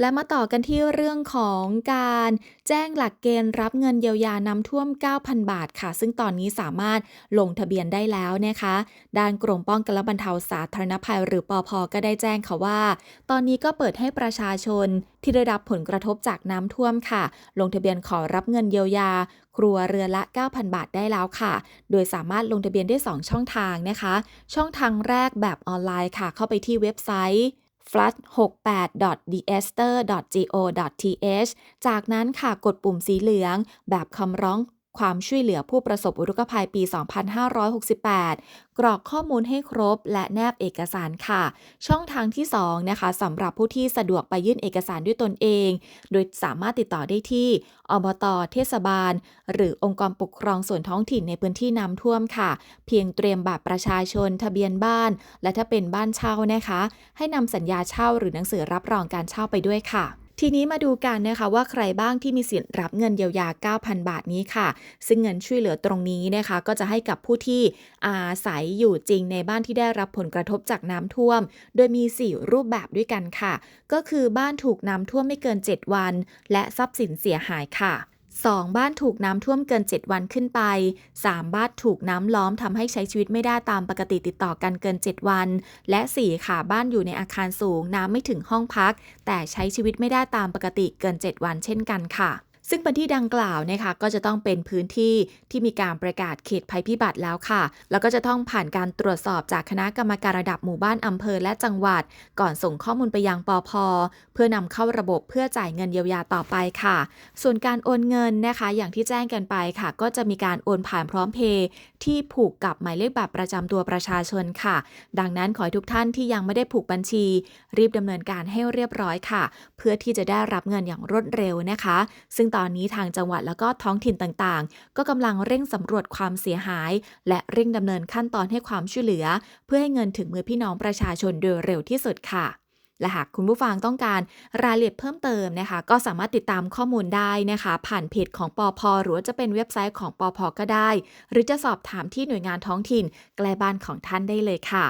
และมาต่อกันที่เรื่องของการแจ้งหลักเกณฑ์รับเงินเยียวยาน้ำท่วม 9,000 บาทค่ะ ซึ่งตอนนี้สามารถลงทะเบียนได้แล้วนะคะ ด้านกรมป้องกันและบรรเทาสาธารณภัยหรือปอพก็ได้แจ้งค่ะว่า ตอนนี้ก็เปิดให้ประชาชนที่ได้รับผลกระทบจากน้ำท่วมค่ะ ลงทะเบียนขอรับเงินเยียวยา ครัวเรือนละ 9,000 บาทได้แล้วค่ะ โดยสามารถลงทะเบียนได้ 2 ช่องทางนะคะ ช่องทางแรกแบบออนไลน์ค่ะ เข้าไปที่เว็บไซต์ flood68.disaster.go.th จากนั้นค่ะกดปุ่มสีเหลือง แบบคำร้อง ความช่วยเหลือผู้ประสบอุทกภัยปี 2568 กรอกข้อมูลให้ครบ และแนบเอกสารค่ะ ช่องทางที่ 2 นะคะสำหรับผู้ที่สะดวกไปยื่นเอกสารด้วยตนเอง โดยสามารถติดต่อได้ที่อบตเทศบาล หรือองค์กรปกครองส่วนท้องถิ่นในพื้นที่น้ำท่วมค่ะ เพียงเตรียมบัตรประชาชน ทะเบียนบ้าน และถ้าเป็นบ้านเช่านะคะ ให้นำสัญญาเช่าหรือหนังสือรับรองการเช่าไปด้วยค่ะ ทีนี้มาดูกันนะคะว่าใครบ้างที่มีสิทธิ์รับเงินเยียวยา 9,000 บาทนี้ค่ะ ซึ่งเงินช่วยเหลือตรงนี้นะคะ ก็จะให้กับผู้ที่อาศัยอยู่จริงในบ้านที่ได้รับผลกระทบจากน้ำท่วม โดยมี 4 รูปแบบด้วยกันค่ะ ก็คือบ้านถูกน้ำท่วมไม่เกิน 7 วัน และทรัพย์สินเสียหายค่ะ 2. บ้านถูกน้ำท่วมเกิน 7 วันขึ้นไป 3. บ้านถูกน้ำล้อมทำให้ใช้ชีวิตไม่ได้ตามปกติติดต่อกันเกิน 7 วัน และ 4. ค่ะ บ้านอยู่ในอาคารสูงน้ำไม่ถึงห้องพัก แต่ใช้ชีวิตไม่ได้ตามปกติเกิน 7 วันเช่นกันค่ะ ซึ่งพื้นที่ดังกล่าวนะคะก็จะต้องเป็นพื้นที่ที่มีการประกาศเขตภัยพิบัติแล้วค่ะ แล้วก็จะต้องผ่านการตรวจสอบจากคณะกรรมการระดับหมู่บ้านอำเภอและจังหวัด ก่อนส่งข้อมูลไปยังปอพเพื่อนำเข้าระบบเพื่อจ่ายเงินเยียวยาต่อไปค่ะ ส่วนการโอนเงินนะคะ อย่างที่แจ้งกันไปค่ะ ก็จะมีการโอนผ่านพร้อมเพย์ที่ผูกกับหมายเลขบัตรประจำตัวประชาชนค่ะ ดังนั้นขอให้ทุกท่านที่ยังไม่ได้ผูกบัญชี รีบดำเนินการให้เรียบร้อยค่ะ เพื่อที่จะได้รับเงินอย่างรวดเร็วนะคะ ซึ่งตอนนี้ทางจังหวัดแล้วก็ท้องถิ่นต่างๆ ก็กำลังเร่งสำรวจความเสียหาย และเร่งดำเนินขั้นตอนให้ความช่วยเหลือ เพื่อให้เงินถึงมือพี่น้องประชาชนโดยเร็วที่สุดค่ะและหากคุณผู้ฟังต้องการรายละเอียดเพิ่มเติมนะคะ ก็สามารถติดตามข้อมูลได้นะคะ ผ่านเพจของปอพหรือว่าจะเป็นเว็บไซต์ของปอพก็ได้ หรือจะสอบถามที่หน่วยงานท้องถิ่นใกล้บ้านของท่านได้เลยค่ะ